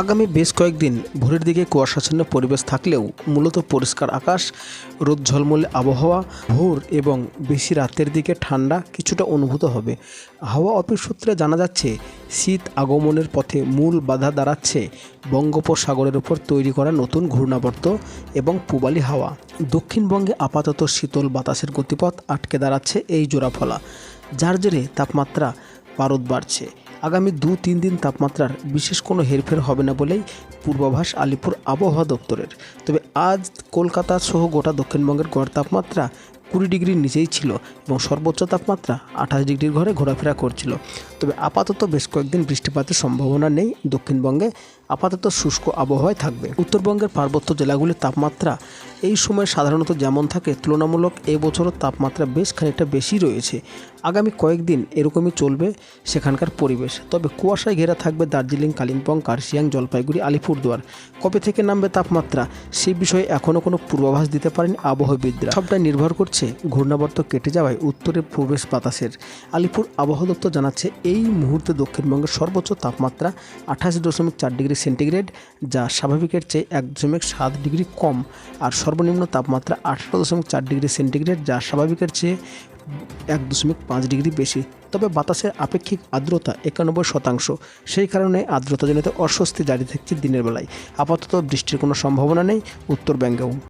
আগামী বেশ কয়েকদিন ভোরের দিকে কুয়াশাচ্ছন্ন পরিবেশ থাকলেও মূলত পরিষ্কার আকাশ, রোদ ঝলমলে আবহাওয়া, ভোর এবং বেশি রাতের দিকে ঠান্ডা কিছুটা অনুভূত হবে। হাওয়া অফিস সূত্রে জানা যাচ্ছে, শীত আগমনের পথে মূল বাধা দাঁড়াচ্ছে বঙ্গোপসাগরের উপর তৈরি করা নতুন ঘূর্ণাবর্ত এবং পূবালি হাওয়া। দক্ষিণবঙ্গে আপাতত শীতল বাতাসের গতিপথ আটকে দাঁড়াচ্ছে এই জোড়াফলা, যার জেরে তাপমাত্রা পারদ বাড়ছে। আগামী দু তিন দিন তাপমাত্রার বিশেষ কোনো হেরফের হবে না বলেই পূর্বাভাস আলিপুর আবহাওয়া দপ্তরের। তবে আজ কলকাতা সহ গোটা দক্ষিণবঙ্গের গড় তাপমাত্রা কুড়ি ডিগ্রির নিচেই ছিল এবং সর্বোচ্চ তাপমাত্রা আঠাশ ডিগ্রির ঘরে ঘোরাফেরা করছিল। তবে আপাতত বেশ কয়েকদিন বৃষ্টিপাতের সম্ভাবনা নেই। দক্ষিণবঙ্গে আপাতত শুষ্ক আবহাওয়ায় থাকবে। উত্তরবঙ্গের পার্বত্য জেলাগুলির তাপমাত্রা এই সময় সাধারণত যেমন থাকে, তুলনামূলক এবছরও তাপমাত্রা বেশ খানিকটা বেশি রয়েছে। আগামী কয়েকদিন এরকমই চলবে সেখানকার পরিবেশ। তবে কুয়াশায় ঘেরা থাকবে দার্জিলিং, কালিম্পং, কার্শিয়াং, জলপাইগুড়ি, আলিপুরদুয়ার। কবে থেকে নামবে তাপমাত্রা সেই বিষয়ে এখনও কোনো পূর্বাভাস দিতে পারেন আবহাওয়াবিদরা। সবটাই নির্ভর করছে ঘূর্ণাবর্ত কেটে যাওয়ায় উত্তরে প্রবেশ বাতাসের। আলিপুর আবহাওয়া দপ্তর জানাচ্ছে, এই মুহূর্তে দক্ষিণবঙ্গের সর্বোচ্চ তাপমাত্রা আঠাশ দশমিক চার ডিগ্রি সেন্টিগ্রেড, যা স্বাভাবিকের চেয়ে এক দশমিক সাত ডিগ্রি কম, আর সর্বনিম্ন তাপমাত্রা আঠারো দশমিক চার ডিগ্রি সেন্টিগ্রেড, যা স্বাভাবিকের চেয়ে এক দশমিক পাঁচ ডিগ্রি বেশি। তবে বাতাসের আপেক্ষিক আর্দ্রতা একানব্বই শতাংশ, সেই কারণে আর্দ্রতাজনিত অস্বস্তি জারি থাকছে দিনের বেলায়। আপাতত বৃষ্টির কোনো সম্ভাবনা নেই উত্তরবঙ্গেও